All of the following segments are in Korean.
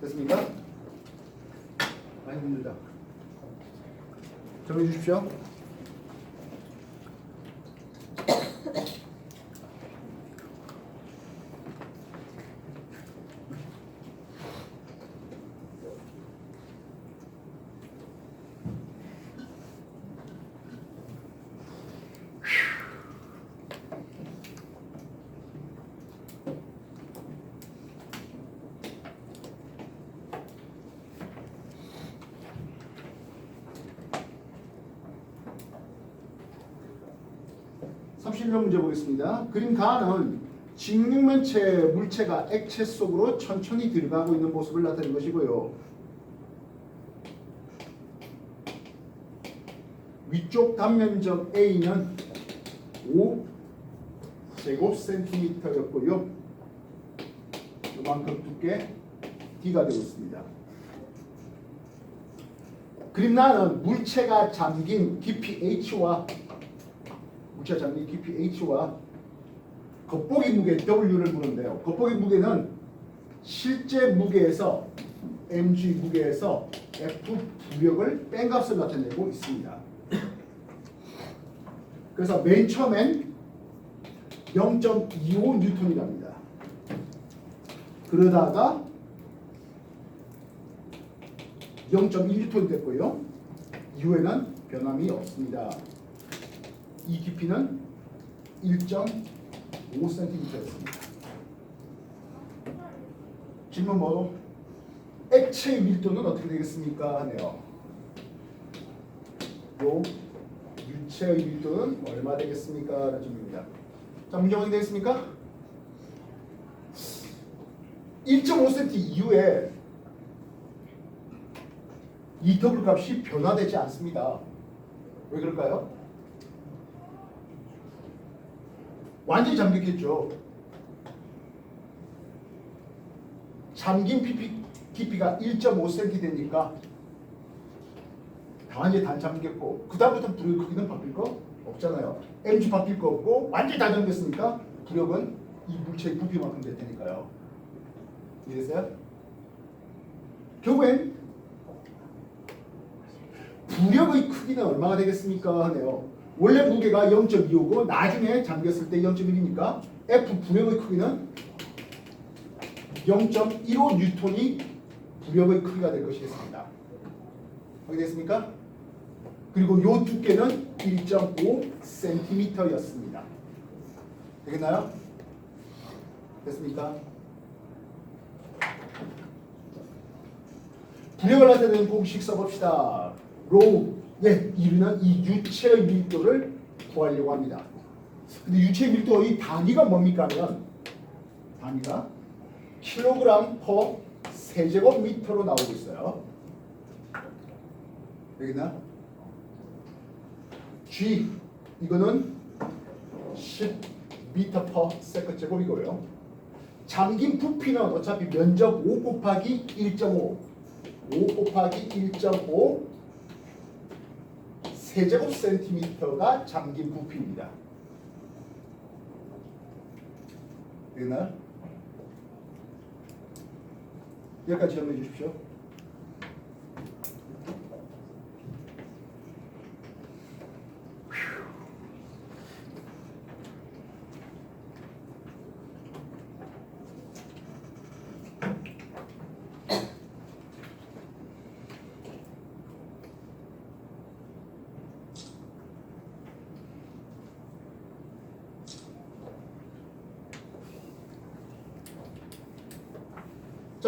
됐습니까? 많이 힘들다. 정해 주십시오. 삼십 명 문제 보겠습니다. 그림 가는 직육면체 물체가 액체 속으로 천천히 들어가고 있는 모습을 나타낸 것이고요. 위쪽 단면적 A는 5 제곱 센티미터였고요. 이만큼 두께 D가 되고 있습니다. 그림 나는 물체가 잠긴 깊이 H와 물체 잠긴 깊이 H와 겉보기 무게 W를 보는데요. 겉보기 무게는 실제 무게에서 mg 무게에서 F 부력을 뺀 값을 나타내고 있습니다. 그래서 맨 처음엔 0.25 뉴턴이랍니다. 그러다가 0.1 뉴턴이 됐고요. 이후에는 변함이 없습니다. 이 깊이는 1.5cm였습니다. 질문 뭐 액체의 밀도는 어떻게 되겠습니까? 하네요. 요 유체의 밀도는 얼마 되겠습니까? 라는 질문입니다. 자, 문제 확인되겠습니까? 1.5cm 이후에 이 더블 값이 변화되지 않습니다. 왜 그럴까요? 완전히 잠겼겠죠. 잠긴 깊이, 깊이가 1.5cm 되니까 완전히 다 잠겼고 그 다음부터 부력 크기는 바뀔 거 없잖아요. mg 바뀔 거 없고 완전히 다 잠겼으니까 부력은 이 물체의 부피만큼 될 테니까요. 이해됐어요? 결국엔 부력의 크기는 얼마가 되겠습니까? 하네요. 원래 무게가 0.25고 나중에 잠겼을 때 0.1이니까 F 부력의 크기는 0.15 뉴턴이 부력의 크기가 될 것이겠습니다. 확인됐습니까? 그리고 요 두께는 1.5cm였습니다. 되겠나요? 됐습니까? 부력을 나타내는 공식 써봅시다. 로우, 예, 이르는 이 유체의 밀도를 구하려고 합니다. 근데 유체의 밀도의 단위가 뭡니까 하면 단위가 킬로그램 퍼 세제곱미터로 나오고 있어요. 되겠나? G 이거는 10m 퍼 세컨 제곱이고요. 잠긴 부피는 어차피 면적 5 곱하기 1.5 5 곱하기 1.5세 제곱 센티미터가 잠긴 부피입니다. 되나요? 여기까지 정리해 주십시오.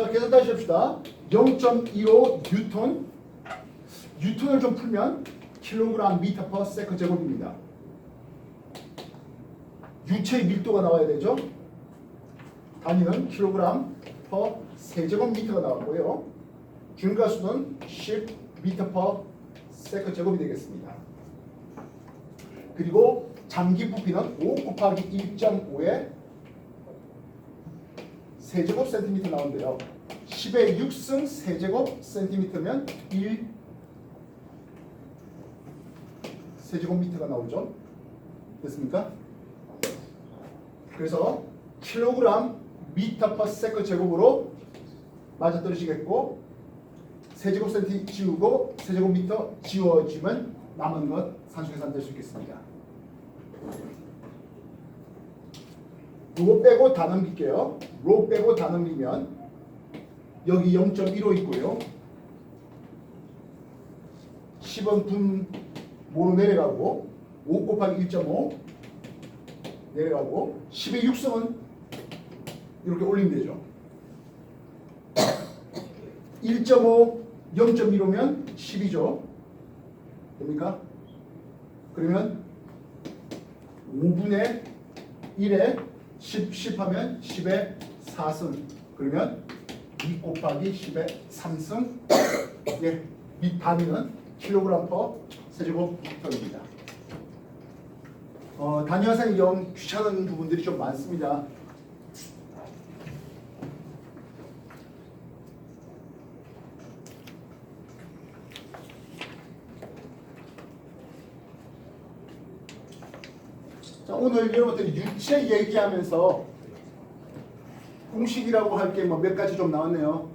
자, 계산 다시 합시다. 0.15 뉴턴. 뉴턴을 좀 풀면 킬로그램 미터 퍼 세컨 제곱입니다. 유체의 밀도가 나와야 되죠. 단위는 킬로그램 퍼 세제곱미터가 나왔고요. 중가수는 10 미터 퍼 세컨 제곱이 되겠습니다. 그리고 잠긴 부피는 5 곱하기 1.5에 세제곱 센티미터 나오는데요. 10의 6승 세제곱 센티미터면 1 세제곱미터가 나오죠. 됐습니까? 그래서 킬로그램 미터 퍼 세컨 제곱으로 맞아 떨어지겠고 세제곱 센티 지우고 세제곱미터 지워지면 남은 것 산수계산 될 수 있겠습니다. 이거 빼고 다 넘길게요. 로 빼고 다 넘기면 여기 0.15 있고요. 10원 분 모로 내려가고 5 곱하기 1.5 내려가고 10의 6승은 이렇게 올리면 되죠. 1.5 0.15면 10이죠. 됩니까? 그러면 5분의 1에 10, 10 하면 10의 4승. 그러면 2 곱하기 10의 3승. 예, 이 단위는 킬로그램 퍼 세제곱미터입니다. 어, 단위 화상이 영 귀찮은 부분들이 좀 많습니다. 자, 오늘 여러분들이 유체 얘기하면서 공식이라고 할 게 뭐 몇 가지 좀 나왔네요.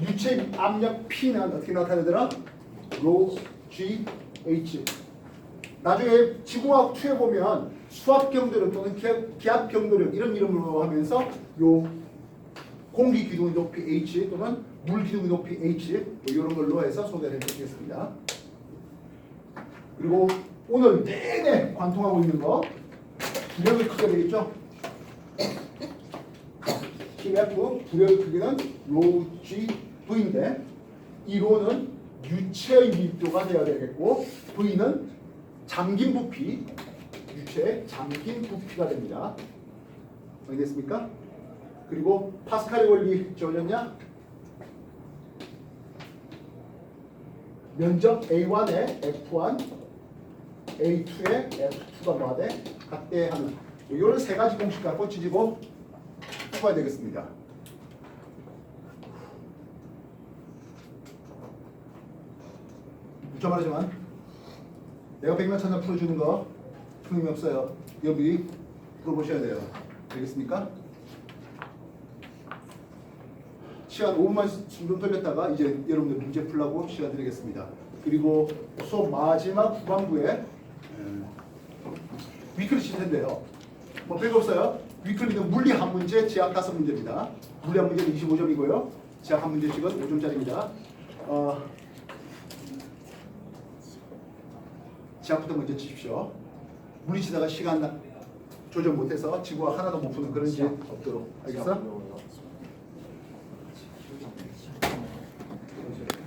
유체 압력 P는 어떻게 나타내더라? 로 G H. 나중에 지구과학 2에 보면 수압 경도력 또는 기압 경도력 이런 이름으로 하면서 요 공기 기둥의 높이 H 또는 물 기둥의 높이 H 뭐 이런 걸로 해서 소개를 해드리겠습니다. 그리고 오늘 내내 관통하고 있는 거 부력의 크기가 되겠죠? 힘 F 부력의 크기는 로 G V인데 이 로는 유체의 밀도가 되어야 되겠고 V는 잠긴 부피 유체의 잠긴 부피가 됩니다. 알겠습니까? 그리고 파스칼의 원리 지워졌냐? 면적 A1에 F1, A2에 F2가 뭐하대? 같대하는 이런 세 가지 공식 갖고 지지고 풀어야 되겠습니다. 무척 말하지만 내가 백만 천장 풀어주는 거 틀림이 없어요. 여기 풀어보셔야 돼요. 알겠습니까? 시간 5분만 숨좀 돌렸다가 이제 여러분들 문제 풀라고 시간 드리겠습니다. 그리고 수업 마지막 후반부에 위클리 칠 텐데요. 뭐 별거 없어요. 위클리는 물리 한 문제, 지학 다섯 문제입니다. 물리 한 문제는 25점이고요. 지학 한 문제씩은 5점짜리입니다. 어, 지학부터 먼저 치십시오. 물리 치다가 시간 나- 조절 못해서 지구가 하나도 못 푸는 그런 일 없도록. 알겠어?